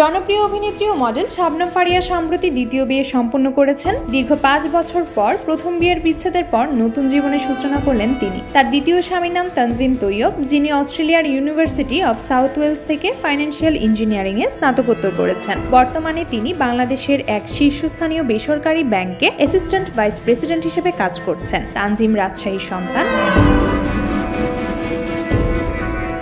জনপ্রিয় অভিনেত্রী ও মডেল শাবনম ফারিয়া সম্প্রতি দ্বিতীয় বিয়ে সম্পন্ন করেছেন। দীর্ঘ পাঁচ বছর পর প্রথম বিয়ের বিচ্ছেদের পর নতুন জীবনের সূচনা করলেন তিনি। তার দ্বিতীয় স্বামীর নাম তানজিম তৈয়ব, যিনি অস্ট্রেলিয়ার ইউনিভার্সিটি অব সাউথ ওয়েলস থেকে ফাইন্যান্সিয়াল ইঞ্জিনিয়ারিংয়ে স্নাতকোত্তর করেছেন। বর্তমানে তিনি বাংলাদেশের এক শীর্ষস্থানীয় বেসরকারি ব্যাংকে অ্যাসিস্ট্যান্ট ভাইস প্রেসিডেন্ট হিসেবে কাজ করছেন। তানজিম রাজশাহীর সন্তান।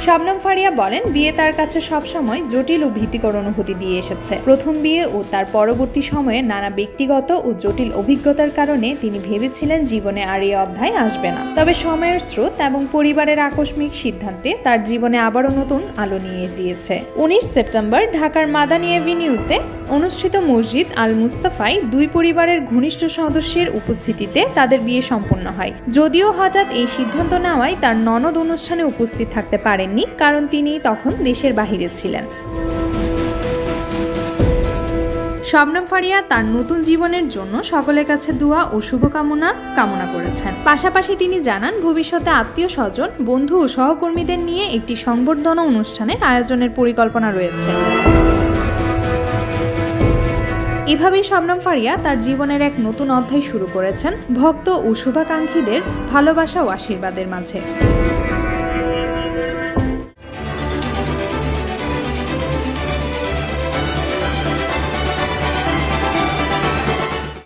শবনম ফারিয়া বলেন, বিয়ে তার কাছে সবসময় জটিল ও ভীতিকর অনুভূতি দিয়ে এসেছে। প্রথম বিয়ে ও তার পরবর্তী সময়ে নানা ব্যক্তিগত ও জটিল অভিজ্ঞতার কারণে তিনি ভেবেছিলেন জীবনে আর এই অধ্যায় আসবে না। তবে সময়ের স্রোত এবং পরিবারের আকস্মিক সিদ্ধান্তে তার জীবনে আবারও নতুন আলো নিয়ে দিয়েছে। উনিশ সেপ্টেম্বর, ঢাকার মাদানি এভিনিউতে অনুষ্ঠিত মসজিদ আল মুস্তাফায় দুই পরিবারের ঘনিষ্ঠ সদস্যের উপস্থিতিতে তাদের বিয়ে সম্পন্ন হয়। যদিও হঠাৎ এই সিদ্ধান্ত নেওয়ায় তার ননদ অনুষ্ঠানে উপস্থিত থাকতে পারেননি কারণ তিনি তখন দেশের বাহিরে ছিলেন। শবনম ফারিয়া তার নতুন জীবনের জন্য সকলের কাছে দোয়া ও শুভকামনা কামনা করেছেন। পাশাপাশি তিনি জানান, ভবিষ্যতে আত্মীয় স্বজন, বন্ধু ও সহকর্মীদের নিয়ে একটি সংবর্ধনা অনুষ্ঠানের আয়োজনের পরিকল্পনা রয়েছে। এভাবেই শবনম ফারিয়া তার জীবনের এক নতুন অধ্যায় শুরু করেছেন। ভক্ত ও শুভাকাঙ্ক্ষীদের ভালোবাসা ও আশীর্বাদের মাঝে।